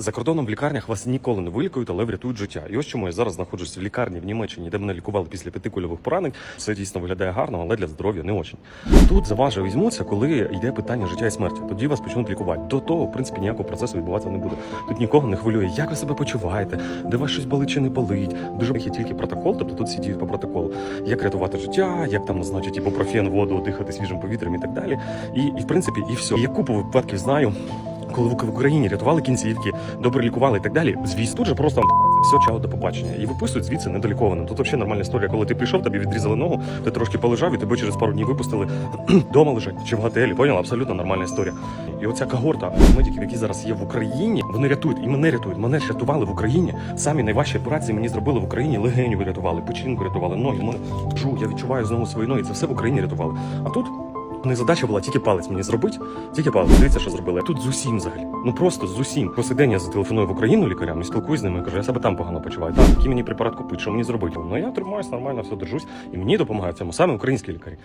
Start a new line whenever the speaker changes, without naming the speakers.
За кордоном в лікарнях вас ніколи не вилікують, але врятують життя. І ось чому я зараз знаходжусь в лікарні в Німеччині, де мене лікували після п'яти кульових поранень. Все дійсно виглядає гарно, але для здоров'я не очень. Тут за вас візьмуться, коли йде питання життя і смерті. Тоді вас почнуть лікувати. До того, в принципі, ніякого процесу відбуватися не буде. Тут нікого не хвилює, як ви себе почуваєте, де вас щось болить чи не болить. Дуже є тільки протокол, тобто тут всі по протоколу. Як рятувати життя, як там назначити ібупрофен, воду, дихати свіжим повітрям і так далі. І, і в принципі, і все. Я купу випадків знаю. Коли в Україні рятували кінцівки, добре лікували і так далі, звісно, тут же просто все чао до побачення і виписують звідси недолікованим. Тут взагалі нормальна історія. Коли ти прийшов, тобі відрізали ногу, ти трошки полежав, і тебе через пару днів випустили дома лежать чи в готелі. Поняла? Абсолютно нормальна історія. І оця когорта медиків, які зараз є в Україні, вони рятують і мене рятують. Мене ж рятували в Україні. Самі найважчі операції мені зробили в Україні. Легеню врятували, печінку рятували, ноги. Мене жу, я відчуваю знову свої ноги. Це все в Україні рятували. А тут. Них задача була тільки палець мені зробити, тільки палець. Дивіться, що зробили. Я тут з усім взагалі. Ну просто з усім. По день я зателефоную в Україну лікарям і спілкуюсь з ними. Кажу, я себе там погано почуваю. Так, який мені препарат купити, що мені зробити? Ну я тримаюсь нормально, все держусь, і мені допомагають цьому саме українські лікарі.